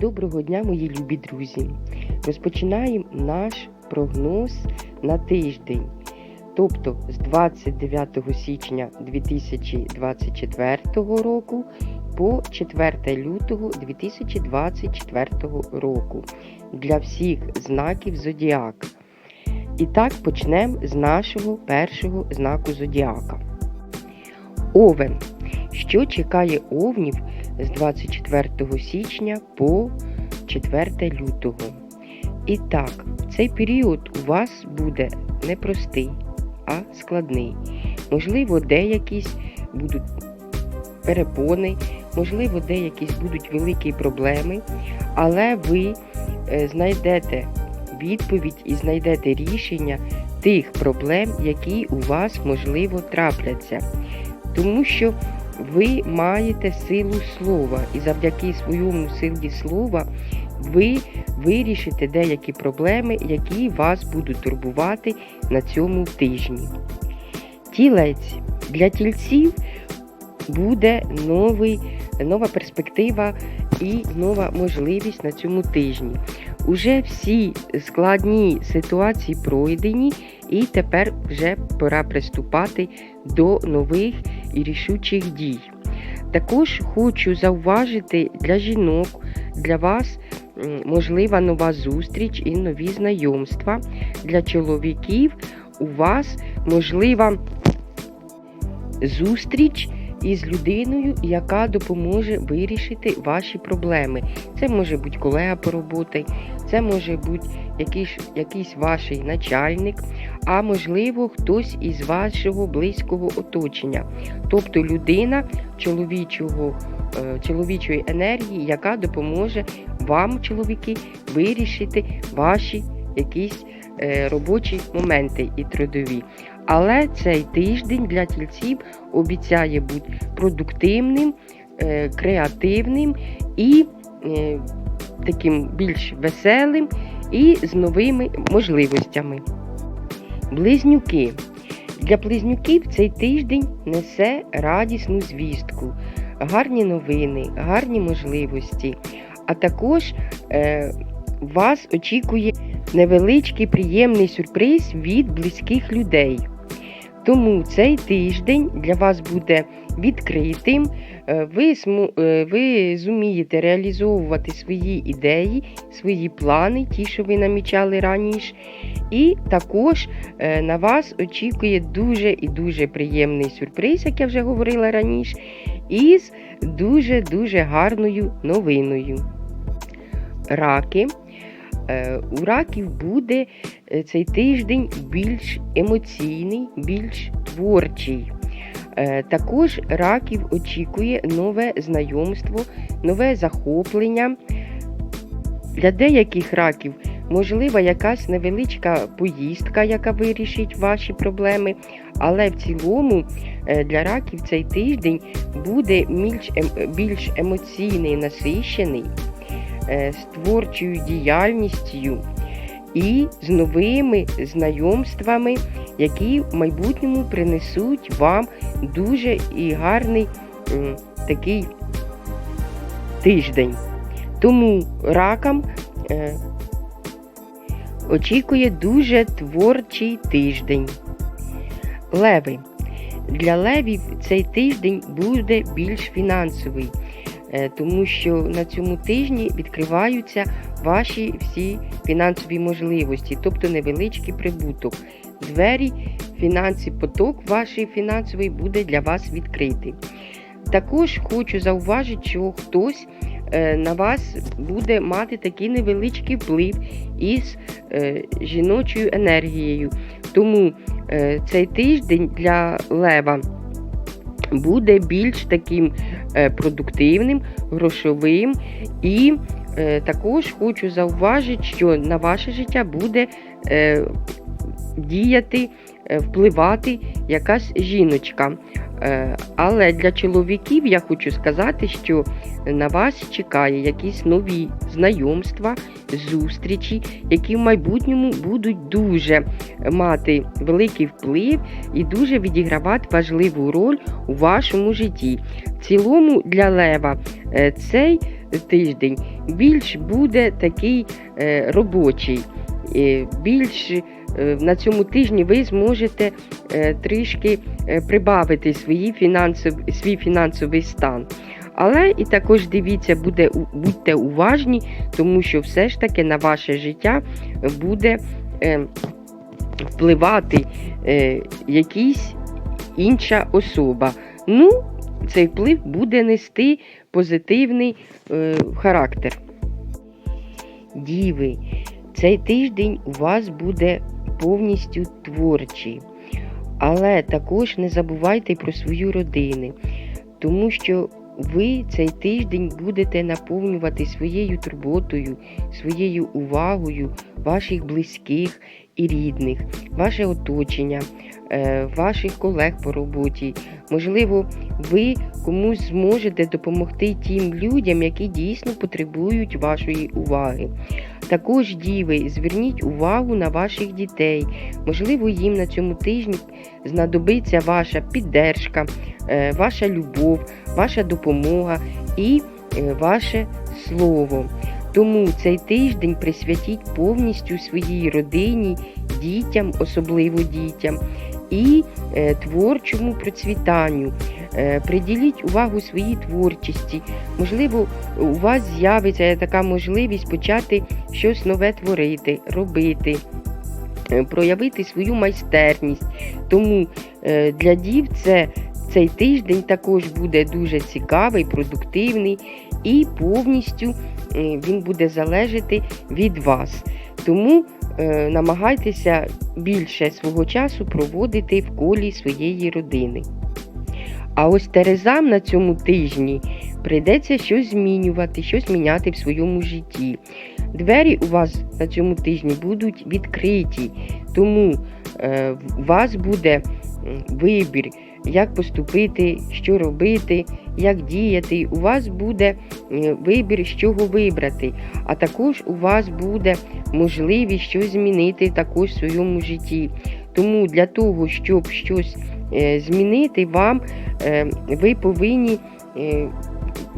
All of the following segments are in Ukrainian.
Доброго дня, мої любі друзі! Розпочинаємо наш прогноз на тиждень, тобто з 29 січня 2024 року по 4 лютого 2024 року для всіх знаків Зодіака. І так почнемо з нашого першого знаку Зодіака. Овен. Що чекає овнів з 24 січня по 4 лютого? І так, цей період у вас буде не простий, а складний. Можливо, деякісь будуть перепони, можливо, деякісь будуть великі проблеми, але ви е, знайдете відповідь і знайдете рішення тих проблем, які у вас можливо трапляться. Тому що ви маєте силу слова, і завдяки своєму силі слова ви вирішите деякі проблеми, які вас будуть турбувати на цьому тижні. Тілець для тільців буде новий, нова перспектива і нова можливість на цьому тижні. Уже всі складні ситуації пройдені, і тепер вже пора приступати до нових і рішучих дій. Також хочу зауважити для жінок, для вас можлива нова зустріч і нові знайомства. Для чоловіків у вас можлива зустріч із людиною, яка допоможе вирішити ваші проблеми. Це може бути колега по роботі, це може бути якийсь, якийсь ваш начальник, а можливо, хтось із вашого близького оточення, тобто людина чоловічого, е, чоловічої енергії, яка допоможе вам, чоловіки, вирішити ваші якісь е, робочі моменти і трудові. Але цей тиждень для тільців обіцяє бути продуктивним, е, креативним і е, таким більш веселим і з новими можливостями. Близнюки. Для близнюків цей тиждень несе радісну звістку, гарні новини, гарні можливості, а також е, вас очікує невеличкий приємний сюрприз від близьких людей. Тому цей тиждень для вас буде відкритим. е, Ви, е, ви зумієте реалізовувати свої ідеї, свої плани, ті, що ви намічали раніше. І також е, на вас очікує дуже і дуже приємний сюрприз, як я вже говорила раніше, із дуже-дуже гарною новиною. Раки. Е, У раків буде е, цей тиждень більш емоційний, більш творчий. Е, Також раків очікує нове знайомство, нове захоплення. Для деяких раків можлива якась невеличка поїздка, яка вирішить ваші проблеми. Але в цілому для раків цей тиждень буде більш, ем- емоційний, насищений з творчою діяльністю і з новими знайомствами, які в майбутньому принесуть вам дуже і гарний такий тиждень. Тому ракам е, очікує дуже творчий тиждень. Леви. Для левів цей тиждень буде більш фінансовий, е, тому що на цьому тижні відкриваються ваші всі фінансові можливості, тобто невеличкий прибуток. Двері, фінанси, поток вашої фінансовий буде для вас відкритий. Також хочу зауважити, що хтось е, на вас буде мати такий невеличкий вплив із е, жіночою енергією. Тому е, цей тиждень для лева буде більш таким е, продуктивним, грошовим. І е, також хочу зауважити, що на ваше життя буде е, діяти, е, впливати якась жіночка. Е, Але для чоловіків я хочу сказати, що на вас чекає якісь нові знайомства, зустрічі, які в майбутньому будуть дуже мати великий вплив і дуже відігравати важливу роль у вашому житті. В цілому для Лева е, цей тиждень більш буде такий робочий. Більш на цьому тижні ви зможете е, трішки е, прибавити свої фінансов, свій фінансовий стан. Але і також дивіться, буде, будьте уважні, тому що все ж таки на ваше життя буде е, впливати е, якийсь інша особа. Ну, цей вплив буде нести позитивний е, характер. Діви, цей тиждень у вас буде повністю творчі. Але також не забувайте про свою родину, тому що ви цей тиждень будете наповнювати своєю турботою, своєю увагою ваших близьких і рідних, ваше оточення, е, ваших колег по роботі. Можливо, ви комусь зможете допомогти тим людям, які дійсно потребують вашої уваги. Також, діви, зверніть увагу на ваших дітей. Можливо, їм на цьому тижні знадобиться ваша піддержка, е, ваша любов, ваша допомога і е, ваше слово. Тому цей тиждень присвятіть повністю своїй родині, дітям, особливо дітям, і е, творчому процвітанню. Е, приділіть увагу своїй творчості. Можливо, у вас з'явиться така можливість почати щось нове творити, робити, е, проявити свою майстерність. Тому е, для дів це цей тиждень також буде дуже цікавий, продуктивний і повністю він буде залежати від вас. Тому е, намагайтеся більше свого часу проводити в колі своєї родини. А ось Терезам на цьому тижні прийдеться щось змінювати, щось міняти в своєму житті. Двері у вас на цьому тижні будуть відкриті, тому е, у вас буде вибір, як поступити, що робити, як діяти. У вас буде е, вибір, з чого вибрати, а також у вас буде можливість щось змінити також в своєму житті. Тому для того, щоб щось е, змінити, вам е, ви повинні.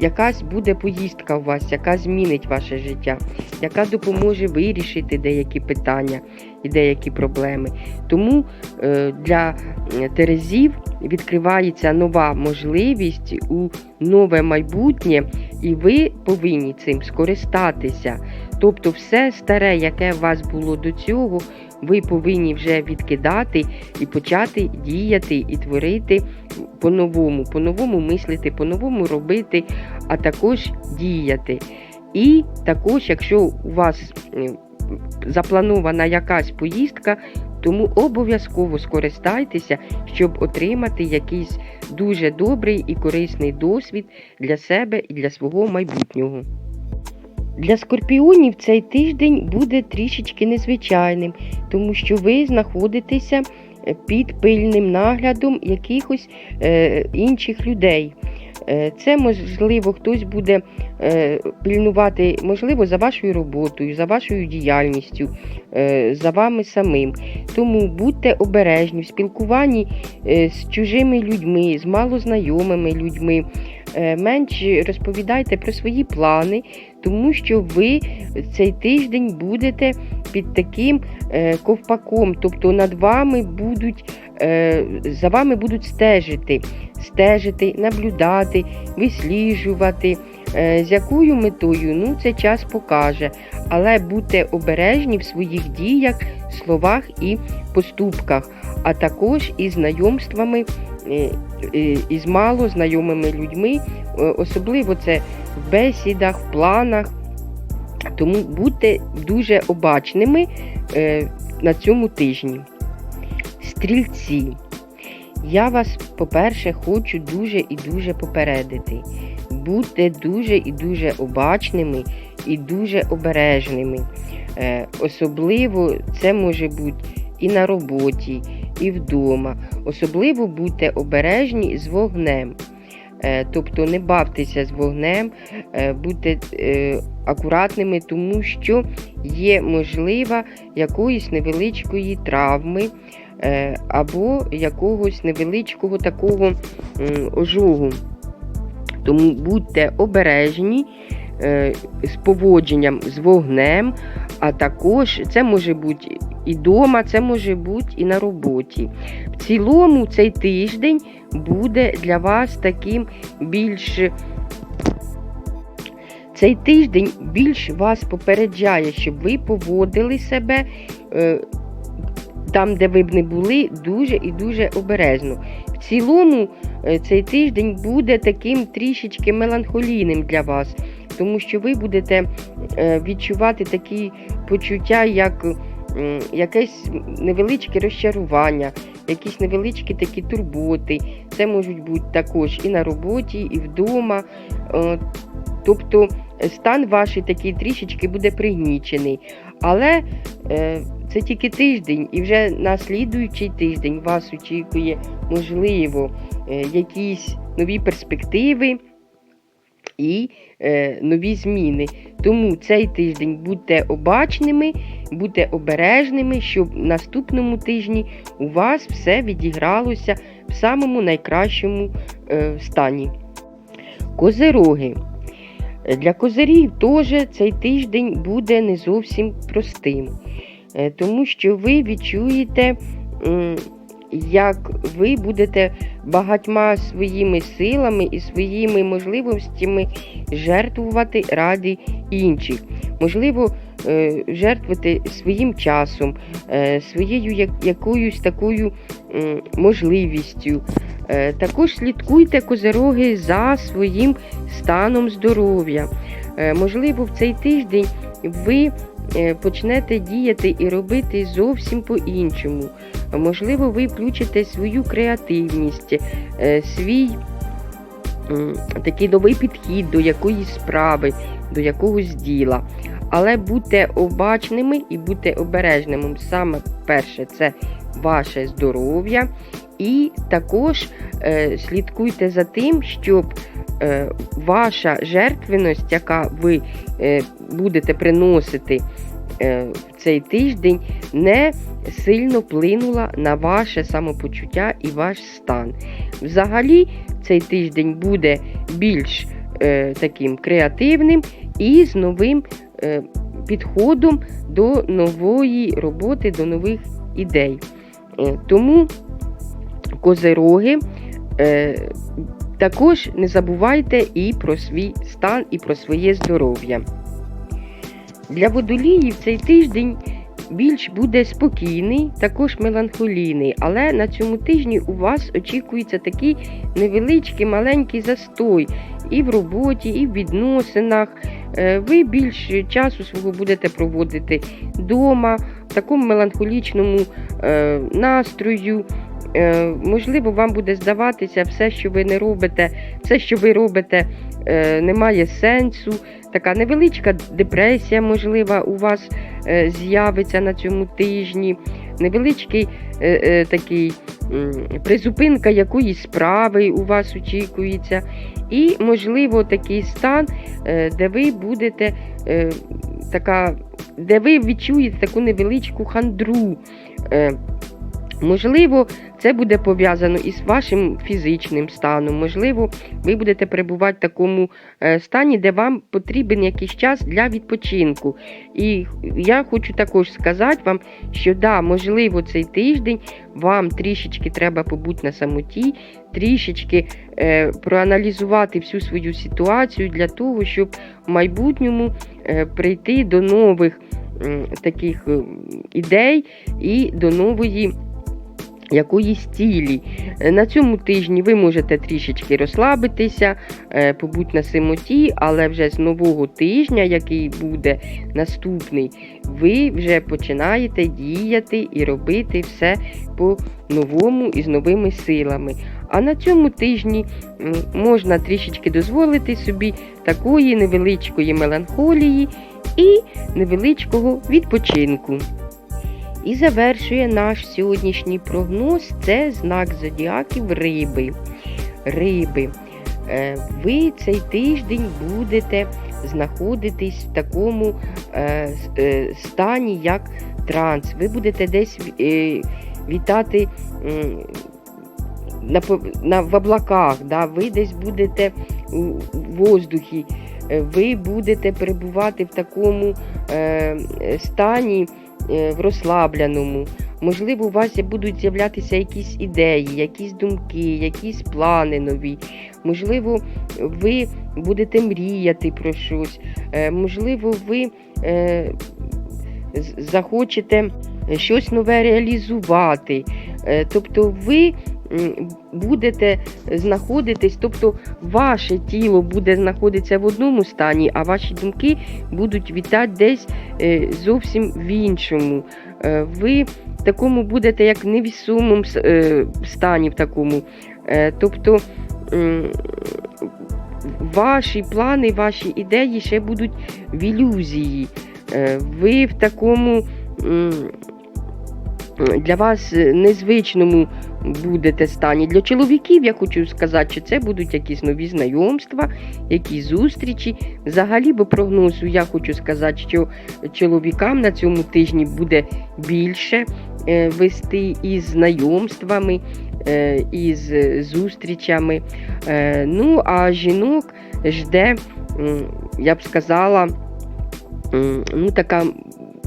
Якась буде поїздка у вас, яка змінить ваше життя, яка допоможе вирішити деякі питання і деякі проблеми. Тому е, для е, Терезів відкривається нова можливість у нове майбутнє, і ви повинні цим скористатися. Тобто, все старе, яке у вас було до цього, ви повинні вже відкидати і почати діяти і творити по-новому, по-новому мислити, по-новому робити, а також діяти. І також, якщо у вас е, запланована якась поїздка, тому обов'язково скористайтеся, щоб отримати якийсь дуже добрий і корисний досвід для себе і для свого майбутнього. Для скорпіонів цей тиждень буде трішечки незвичайним, тому що ви знаходитеся е, під пильним наглядом якихось е, інших людей. Е, Це можливо хтось буде е, пильнувати, можливо, за вашою роботою, за вашою діяльністю, е, за вами самим. Тому будьте обережні в спілкуванні з чужими людьми, з малознайомими людьми. Менше розповідайте про свої плани, тому що ви цей тиждень будете під таким ковпаком, тобто над вами будуть за вами будуть стежити, стежити, наблюдати, висліджувати. Е, З якою метою ну це час покаже, але будьте обережні в своїх діях, словах і поступках, а також із знайомствами е, е, із мало знайомими людьми, е, особливо це в бесідах, в планах. Тому будьте дуже обачними е, на цьому тижні. Стрільці. Я вас, по-перше, хочу дуже і дуже попередити. Будьте дуже і дуже обачними і дуже обережними. Е, особливо це може бути і на роботі, і вдома. Особливо будьте обережні з вогнем. Е, тобто не бавтеся з вогнем, е, будьте акуратними, тому що є можлива якоїсь невеличкої травми або якогось невеличкого такого ожогу. Тому будьте обережні, е, з поводженням з вогнем, а також це може бути і вдома, це може бути і на роботі. В цілому цей тиждень буде для вас таким більш. Цей тиждень більш вас попереджає, щоб ви поводили себе е, там, де ви б не були, дуже і дуже обережно. В цілому е, цей тиждень буде таким трішечки меланхолійним для вас, тому що ви будете е, відчувати такі почуття, як якесь невеличке розчарування, якісь невеличкі такі турботи. Це можуть бути також і на роботі, і вдома. Е, Тобто стан ваш такий трішечки буде пригнічений. Але це тільки тиждень, і вже на слідуючий тиждень вас очікує, можливо, е, якісь нові перспективи і е, нові зміни. Тому цей тиждень будьте обачними, будьте обережними, щоб в наступному тижні у вас все відігралося в самому найкращому е, стані. Козероги. Для козирів теж цей тиждень буде не зовсім простим, тому що ви відчуєте, як ви будете багатьма своїми силами і своїми можливостями жертвувати ради інших. Можливо, е, жертвувати своїм часом, е, своєю якоюсь такою можливістю. Е, Також слідкуйте козероги за своїм станом здоров'я. Е, Можливо, в цей тиждень ви е, почнете діяти і робити зовсім по-іншому. Можливо, ви включите свою креативність, е, свій такий новий підхід до якоїсь справи, до якогось діла. Але будьте обачними і будьте обережними. Саме перше це ваше здоров'я. І також е, слідкуйте за тим, щоб е, ваша жертвеність, яка ви е, будете приносити е, в цей тиждень, не сильно вплинула на ваше самопочуття і ваш стан. Взагалі, цей тиждень буде більш е, таким креативним і з новим е, підходом до нової роботи, до нових ідей. Е, тому козероги. Також не забувайте і про свій стан, і про своє здоров'я. Для водоліїв цей тиждень більш буде спокійний, також меланхолійний, але на цьому тижні у вас очікується такий невеличкий маленький застой і в роботі, і в відносинах. Е, Ви більше часу свого будете проводити вдома, в такому меланхолічному е, настрою. Е, можливо, вам буде здаватися все, що ви не робите, все, що ви робите, е, не має сенсу. Така невеличка депресія, можлива, у вас е, з'явиться на цьому тижні, невеличкий такий призупинка якоїсь справи у вас очікується. І, можливо, такий стан, де ви будете така, де ви відчуєте таку невеличку хандру. Можливо, це буде пов'язано із вашим фізичним станом. Можливо, ви будете перебувати в такому е, стані, де вам потрібен якийсь час для відпочинку. І я хочу також сказати вам, що да, можливо, цей тиждень вам трішечки треба побути на самоті, трішечки е, проаналізувати всю свою ситуацію для того, щоб в майбутньому е, прийти до нових таких ідей і до нової якоїсь цілі. Е, На цьому тижні ви можете трішечки розслабитися, е, побути на самоті, але вже з нового тижня, який буде наступний, ви вже починаєте діяти і робити все по-новому і з новими силами. А на цьому тижні можна трішечки дозволити собі такої невеличкої меланхолії і невеличкого відпочинку. І завершує наш сьогоднішній прогноз це знак зодіаків риби. Риби. Е, Ви цей тиждень будете знаходитись в такому е, е, стані, як транс. Ви будете десь вітати в облаках, ви десь будете у воздухі. ви будете перебувати в такому стані в розслабляному. Можливо, у вас будуть з'являтися якісь ідеї, якісь думки, якісь плани нові. Можливо, ви будете мріяти про щось. Е, Можливо, ви е, захочете щось нове реалізувати. Е, Тобто ви будете знаходитись, тобто ваше тіло буде знаходитися в одному стані, а ваші думки будуть вітати десь е, зовсім в іншому. Е, Ви в такому будете як в невісомому е, стані в такому. Е, Тобто ваші плани, ваші ідеї ще будуть в ілюзії. Е, Ви в такому для вас незвичному будете стані. Для чоловіків я хочу сказати, що це будуть якісь нові знайомства, якісь зустрічі. Взагалі, по прогнозу, я хочу сказати, що чоловікам на цьому тижні буде більше е, вести із знайомствами, е, із зустрічами. Е, Ну, а жінок жде, я б сказала, ну, така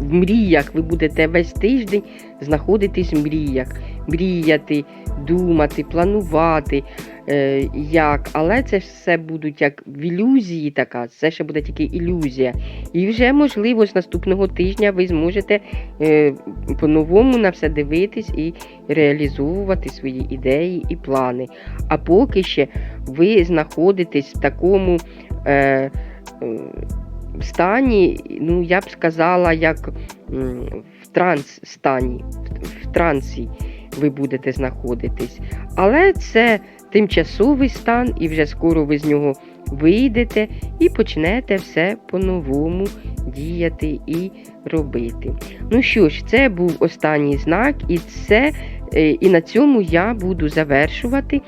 в мріях. Ви будете весь тиждень знаходитись в мріях, мріяти, думати, планувати. Е, як, але це все будуть як в ілюзії, така, це ще буде тільки ілюзія. І вже, можливо, з наступного тижня ви зможете е, по-новому на все дивитись і реалізовувати свої ідеї і плани. А поки ще ви знаходитесь в такому е, е, стані, ну я б сказала, як в транс стані, в, трансі ви будете знаходитись. Але це тимчасовий стан, і вже скоро ви з нього вийдете і почнете все по-новому діяти і робити. Ну що ж, це був останній знак, і це. Е, І на цьому я буду завершувати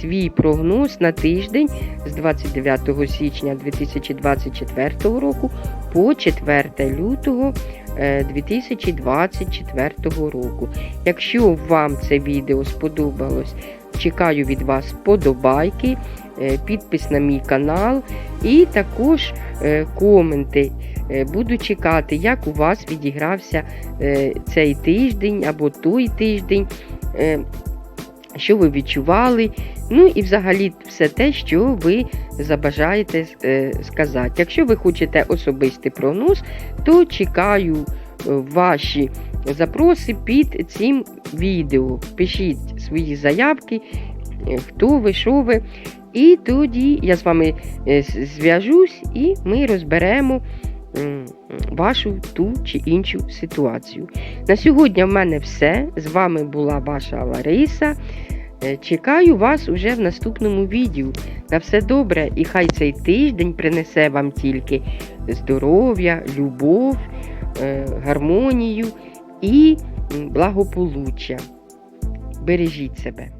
свій прогноз на тиждень з 29 січня 2024 року по 4 лютого е, 2024 року. Якщо вам це відео сподобалось, чекаю від вас подобайки, е, підпис на мій канал і також е, коменти. Е, Буду чекати, як у вас відігрався е, цей тиждень або той тиждень, е, що ви відчували. Ну і взагалі все те, що ви забажаєте сказати. Якщо ви хочете особистий прогноз, то чекаю ваші запроси під цим відео. Пишіть свої заявки, хто ви, що ви. І тоді я з вами зв'яжусь і ми розберемо вашу ту чи іншу ситуацію. На сьогодні в мене все. З вами була ваша Лариса. Е, Чекаю вас уже в наступному відео. На все добре, і хай цей тиждень принесе вам тільки здоров'я, любов, е, гармонію і благополуччя. Бережіть себе.